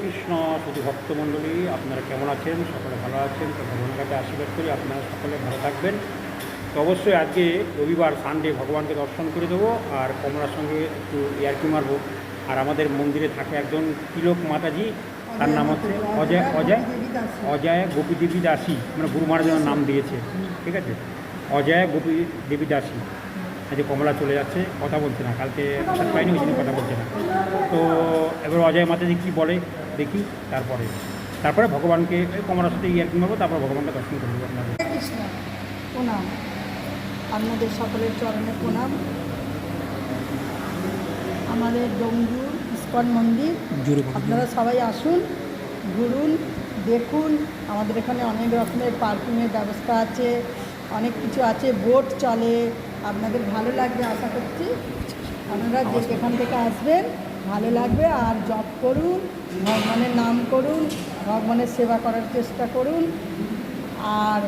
কৃষ্ণ শুধু ভক্তমণ্ডলী, আপনারা কেমন আছেন? সকলে ভালো আছেন? তো ভগবানের কাছে আশীর্বাদ করি আপনারা সকলে ভালো থাকবেন। তো অবশ্যই আজকে রবিবার সানডে ভগবানকে দর্শন করে দেবো আর কমলার সঙ্গে একটু ইয়ার্কি মারবো। আর আমাদের মন্দিরে থাকে একজন তিলক মাতাজি, তার নাম হচ্ছে অজয় অজয় অজয় গোপী দেবী দাসী। মানে গুরু মহারাজের নাম দিয়েছে। ঠিক আছে? অজয় গোপী দেবী দাসী। আজকে কমলা চলে যাচ্ছে কথা বলছে না কালকে আসার পাইনি ওই জন্য কথা বলছে না। তো এবার অজয় মাতাজি কী বলে দেখি তারপরে। তারপরে ভগবানকে ওই কমলার সাথে ইয়ার্কি মারবো তারপর ভগবানকে দর্শন করব আপনাদের। প্রণাম। আপনাদের সকলের চরণে প্রণাম। আমাদের ডোমজুর ইস্কন মন্দির। আপনারা সবাই আসুন ঘুরুন দেখুন। আমাদের এখানে অনেক রকমের পার্কিংয়ের ব্যবস্থা আছে অনেক কিছু আছে বোট চলে আপনাদের ভালো লাগবে আশা করছি। আপনারা যে যেখান থেকে আসবেন ভালো লাগবে। আর জব করুন ভগবানের নাম করুন ভগবানের সেবা করার চেষ্টা করুন। আর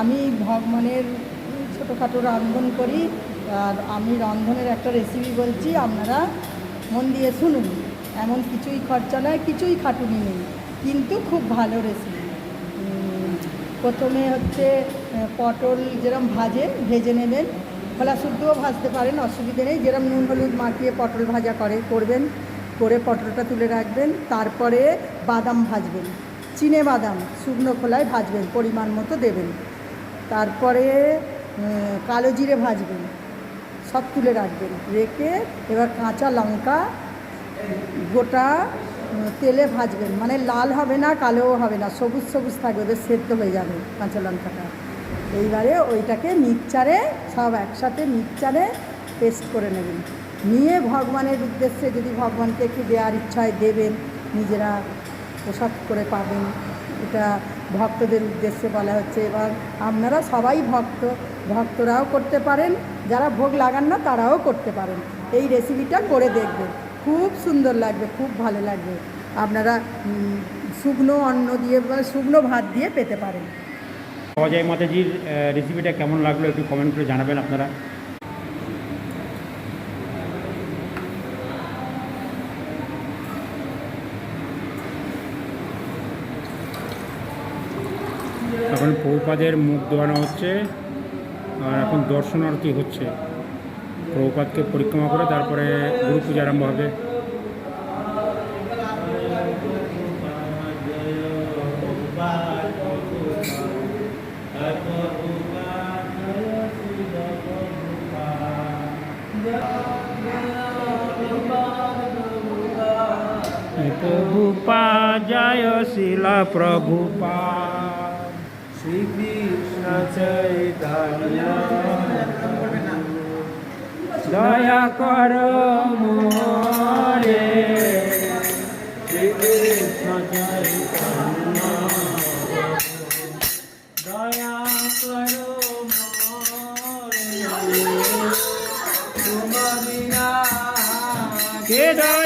আমি ভগবানের ছোটোখাটো রন্ধন করি। আর আমি রন্ধনের একটা রেসিপি বলছি আপনারা মন দিয়ে শুনুন। এমন কিছুই খরচা নয় কিছুই খাটুনি নেই। কিন্তু খুব ভালো রেসিপি প্রথমে হচ্ছে পটল যেরম ভাজে ভেজে নেবেন। খোলা শুদ্ধও ভাজতে পারেন, অসুবিধে নেই। যেরম নুন, হলুদ মাখিয়ে পটল ভাজা করে, করবেন। করে পটলটা তুলে রাখবেন। তারপরে বাদাম ভাজবেন। চিনে বাদাম শুকনো খোলায় ভাজবেন, পরিমাণ মতো দেবেন। তারপরে কালো জিরে ভাজবেন। সব তুলে রাখবেন। রেখে এবার কাঁচা লঙ্কা গোটা তেলে ভাজবেন। মানে লাল হবে না, কালোও হবে না। সবুজ সবুজ থাকবে সেদ্ধ হয়ে যাবে কাঁচা লঙ্কাটা। এইবারে ওইটাকে মিক্সচারে সব একসাথে মিক্সচারে পেস্ট করে নেবেন। নিয়ে ভগবানের উদ্দেশ্যে যদি ভগবানকে একটু দেওয়ার ইচ্ছায় দেবেন, নিজেরা প্রসাদ করে পাবেন, এটা ভক্তদের উদ্দেশ্যে বলা হচ্ছে। এবার আপনারা সবাই ভক্ত, ভক্তরাও করতে পারেন, যারা ভোগ লাগান না তারাও করতে পারেন। এই রেসিপিটা করে দেখবেন। খুব সুন্দর লাগবে, খুব ভালো লাগবে। আপনারা শুকনো অন্ন দিয়ে শুকনো ভাত দিয়ে পেতে পারেন। অজয় মাতাজির রেসিপিটা কেমন লাগল একটু কমেন্ট করে জানাবেন আপনারা। এখন প্রভুপাদের মুখ ধোয়ানো হচ্ছে, আর এখন দর্শনার্থী হচ্ছে। প্রভুপাদকে পরিক্রমা করে তারপরে গুরু পূজা আরম্ভ হবে। প্রভুপা জয় শিলা প্রভুপা শ্রীকৃষ্ণ চৈতন্য। দয়া কর মোরে। শ্রীকৃষ্ণ চৈতন্য। দয়া করো মোরে। তোমারি কে দয়ালো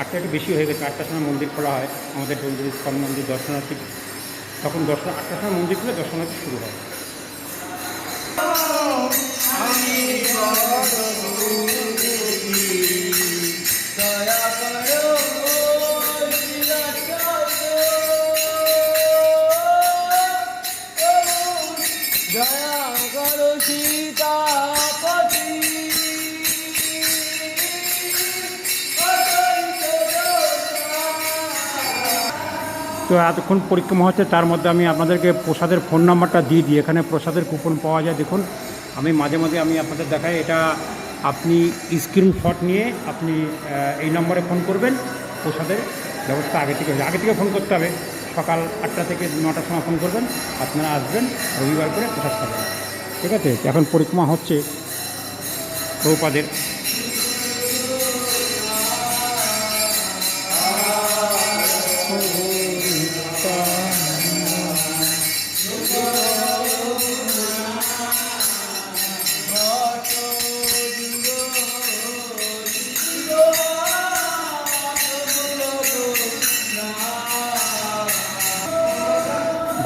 আটটা একটু বেশি হয়ে গেছে, আটটার সময় মন্দির খোলা হয়, আমাদের ডোলগুলি স্কন মন্দির দর্শনার্থী। তখন দর্শন, আটটার সময় মন্দির খুলে দর্শনার্থী শুরু হয়। জয়া করো সীতা। তো এতক্ষণ পরিক্রমা হচ্ছে, তার মধ্যে আমি আপনাদেরকে প্রসাদের ফোন নাম্বারটা দিয়ে দিই। এখানে প্রসাদের কুপন পাওয়া যায়, দেখুন। আমি মাঝে মাঝে আমি আপনাদের দেখাই, এটা আপনি স্ক্রিনশট নিয়ে আপনি এই নম্বরে ফোন করবেন, প্রসাদের ব্যবস্থা আগে থেকে আগে থেকে ফোন করতে হবে। সকাল আটটা থেকে নটার সময় ফোন করবেন, আপনারা আসবেন, রবিবার করে প্রসাদ খাবেন। ঠিক আছে? এখন পরিক্রমা হচ্ছে। প্রভুপাদের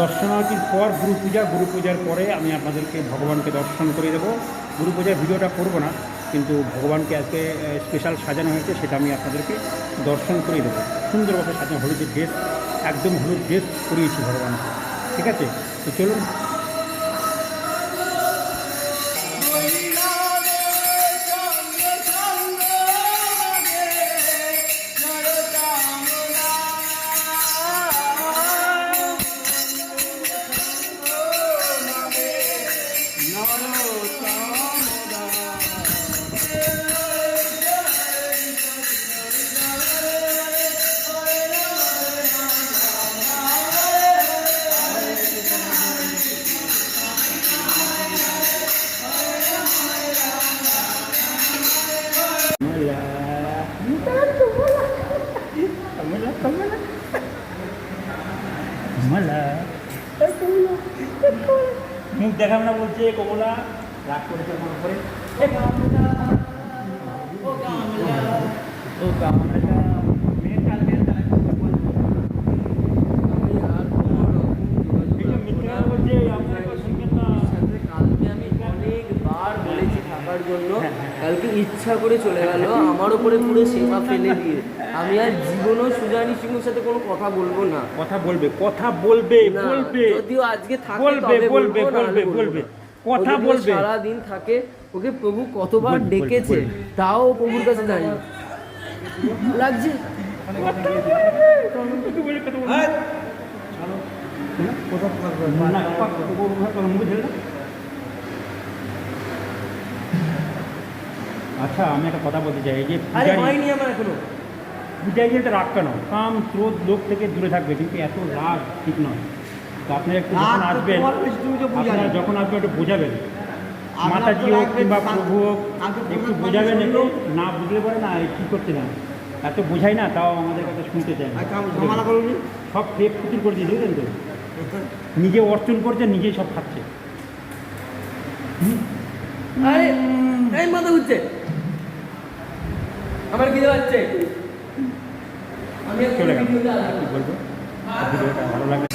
দর্শনার্থীর পর গুরু পূজা গুরু পূজার পরে আমি আপনাদেরকে ভগবানকে দর্শন করে দেবো। গুরু পূজার ভিডিওটা করব না, কিন্তু ভগবানকে আজকে স্পেশাল সাজানো হয়েছে, সেটা আমি আপনাদেরকে দর্শন করে দেবো। সুন্দরভাবে সাজানো হলুদের ড্রেস একদম হলুদ ড্রেস করিয়েছি ভগবানকে। ঠিক আছে? তো চলুন মুখ দেখাবে না বলছে কমলা রাগ করেছে মনে করে। ও কামড়া মেয়ের কাল মেয়ের কাল আমি আর কোনো রকম যোগাযোগ এই যে রাখব মিথ্যে না। কথা বলছে, আপনারা শুনবেন না। ওর সাথে কালকে আমি অনেকবার বলেছি থাকার জন্য হ্যাঁ, হ্যাঁ। কালকে ইচ্ছা করে চলে গেল আমার উপরে পুরো সেবা ফেলে দিয়ে। আমি আর জীবনও সুজানি সিংহের সাথে কোনো কথা বলব না। কথা বলবে কথা বলবে বলবে। যদিও আজকে থাকে বলবে, বলবে, বলব, বলবে, বলব। বলবে। না। কথা বলবে। সারাদিন থাকে ওকে প্রভু কতবার বলবে, বলবে, ডেকেছে বলবে। তাও প্রভুর কাছে জানি লাগছে? না, আচ্ছা আমি একটা কথা বলতে চাই এই যে আরে হয়নি আমার এখনও। রাগ কেন? কাম ক্রোধ লোক থেকে দূরে থাকবে কিন্তু এত রাগ ঠিক নয়। তো আপনারা একটু যখন আসবেন। আপনারা যখন আসবেন একটু বোঝাবেন। মাতাজি হোক কিংবা প্রভু হোক একটু বোঝাবেন একটু না বুঝলে পরে না কী করতে না? এত বোঝাই না তাও আমাদের কথা শুনতে চায়। আচ্ছা সব ফেক ফুটির করে দিয়ে বুঝলেন তো? নিজে অর্জন করছে নিজেই সব খাচ্ছে। আরে এই মাথা ঘুরছে। আমার কি হচ্ছে আমি ভিডিওটা ভালো লাগে